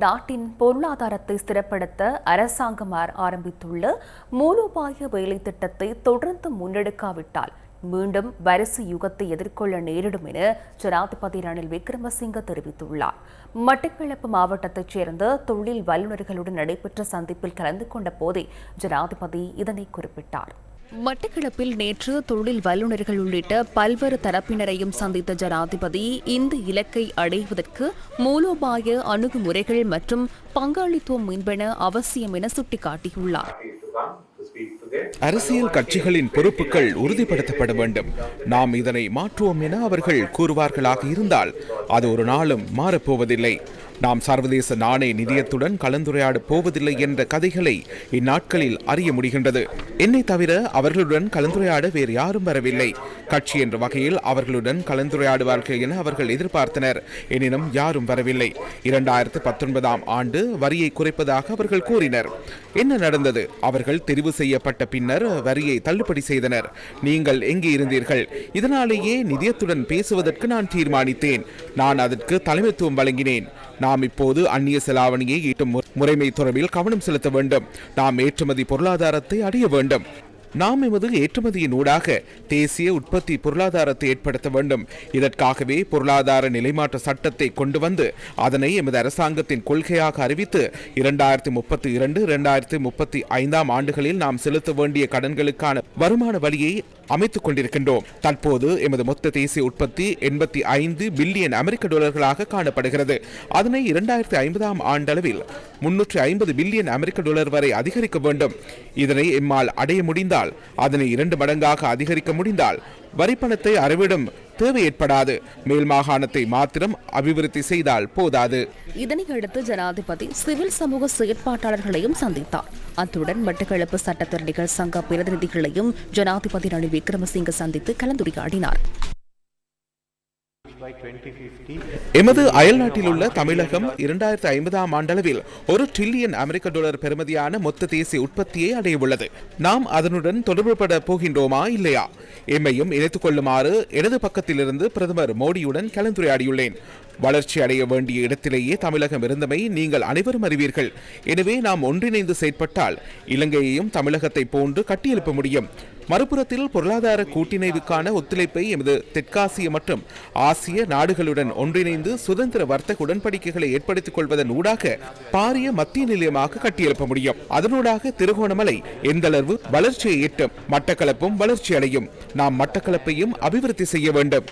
நாட்டின் பொருளாதாரத்தை ஸ்திரப்படுத்த அரசாங்கம் ஆரம்பித்துள்ள மூலோபாய வேலை திட்டத்தை தொடர்ந்து முன்னெடுக்காவிட்டால் மீண்டும் வரிசை யுகத்தை எதிர்கொள்ள நேரிடும் என ஜனாதிபதி ரணில் விக்ரமசிங்க தெரிவித்துள்ளார். மட்டக்களப்பு மாவட்டத்தைச் சேர்ந்த தொழில் வல்லுநர்களுடன் நடைபெற்ற சந்திப்பில் கலந்து கொண்ட போதே ஜனாதிபதி இதனை குறிப்பிட்டார். மட்டக்களப்பில் நேற்று தொழில் வல்லுநர்கள் உள்ளிட்ட பல்வேறு தரப்பினரையும் சந்தித்த ஜனாதிபதி இந்த இலக்கை அடைவதற்கு மூலோபாய அணுகுமுறைகள் மற்றும் பங்காளித்துவம் என்பன அவசியம் என சுட்டிக்காட்டியுள்ளார். அரசியல் கட்சிகளின் பொறுப்புகள் உறுதிப்படுத்தப்பட வேண்டும். நாம் இதனை மாற்றுவோம் என அவர்கள் கூறுவார்களாக இருந்தால் அது ஒரு நாளும் மாறப்போவதில்லை. நாம் சர்வதேச நாணய நிதியத்துடன் கலந்துரையாட போவதில்லை என்ற கதைகளை இந்நாட்களில் அறிய முடிகின்றது. என்னை தவிர அவர்களுடன் கலந்துரையாட வேறு யாரும் வரவில்லை. கட்சி என்ற வகையில் அவர்களுடன் கலந்துரையாடுவார்கள் என அவர்கள் எதிர்பார்த்தனர். எனினும் யாரும் வரவில்லை. இரண்டாயிரத்து பத்தொன்பதாம் ஆண்டு வரியை குறைப்பதாக அவர்கள் கூறினர். என்ன நடந்தது? அவர்கள் தெரிவு செய்யப்பட்ட பின்னர் வரியை தள்ளுபடி செய்தனர். நீங்கள் எங்கே இருந்தீர்கள்? இதனாலேயே நிதியத்துடன் பேசுவதற்கு நான் தீர்மானித்தேன். நான் அதற்கு தலைமைத்துவம் வழங்கினேன். நாம் இப்போது அந்நிய செலாவணியை ஈட்டும் முறைமை தொடர்பில் கவனம் செலுத்த வேண்டும். நாம் ஏற்றுமதி பொருளாதாரத்தை அடைய வேண்டும். நாம் எமது ஏற்றுமதியின் ஊடாக தேசிய உற்பத்தி பொருளாதாரத்தை ஏற்படுத்த வேண்டும். இதற்காகவே பொருளாதார நிலைமாற்ற சட்டத்தை கொண்டு வந்து அதனை எமது அரசாங்கத்தின் கொள்கையாக அறிவித்து இரண்டாயிரத்தி முப்பத்தி இரண்டு இரண்டாயிரத்தி முப்பத்தி ஐந்தாம் ஆண்டுகளில் நாம் செலுத்த வேண்டிய கடன்களுக்கான வருமான வழியை அமைத்துக் கொண்டிருக்கின்றோம். தற்போது எமது மொத்த தேசிய உற்பத்தி எண்பத்தி ஐந்து பில்லியன் அமெரிக்க டாலர்களாக காணப்படுகிறது. அதனை இரண்டாயிரத்தி ஐம்பதாம் ஆண்டளவில் முன்னூற்றி ஐம்பது பில்லியன் அமெரிக்க டாலர் வரை அதிகரிக்க வேண்டும். இதனை எம்மால் அடைய முடிந்தால் அதனை இரண்டு மடங்காக அதிகரிக்க முடிந்தால் வரிப்பணத்தை அறவிடும். தேவை ஏற்படாது. மேல் மாகாணத்தை மாத்திரம் அபிவிருத்தி செய்தால் போதாது. இதனையடுத்து ஜனாதிபதி சிவில் சமூக செயற்பாட்டாளர்களையும் சந்தித்தார். அத்துடன் மட்டக்களப்பு சட்டத்தரணிகள் சங்க பிரதிநிதிகளையும் ஜனாதிபதி ரணில் விக்ரமசிங்க சந்தித்து கலந்துரையாடினார். எமது அயல்நாட்டில் உள்ள தமிழகம் இரண்டாயிரத்தி ஐம்பதாம் ஆண்டளவில் ஒரு டிரில்லியன் அமெரிக்க டாலர் பெறுமதியான மொத்த தேசிய உற்பத்தியை அடைய உள்ளது நாம் அதனுடன் தொடர்புபட போகின்றோமா இல்லையா? எம்மையும் இணைத்துக் கொள்ளுமாறு எனது பக்கத்திலிருந்து பிரதமர் மோடியுடன் கலந்துரையாடியுள்ளேன். வளர்ச்சி அடைய வேண்டிய இடத்திலேயே தமிழகம் இருந்தமை நீங்கள் அனைவரும் அறிவீர்கள். எனவே நாம் ஒன்றிணைந்து செயற்பட்டால் இலங்கையையும் தமிழகத்தை போன்று கட்டியெழுப்ப முடியும். மறுபுறத்தில் பொருளாதார கூட்டிணைவுக்கான ஒத்துழைப்பை எமது தெற்காசிய மற்றும் ஆசிய நாடுகளுடன் ஒன்றிணைந்து சுதந்திர வர்த்தக உடன்படிக்கைகளை ஏற்படுத்திக் கொள்வதன் ஊடாக பாரிய மத்திய நிலையமாக கட்டியெழுப்ப முடியும். அதனூடாக திருகோணமலை எந்தளவு வளர்ச்சியை எட்டும் மட்டக்களப்பும் வளர்ச்சி அடையும். நாம் மட்டக்களப்பையும் அபிவிருத்தி செய்ய வேண்டும்.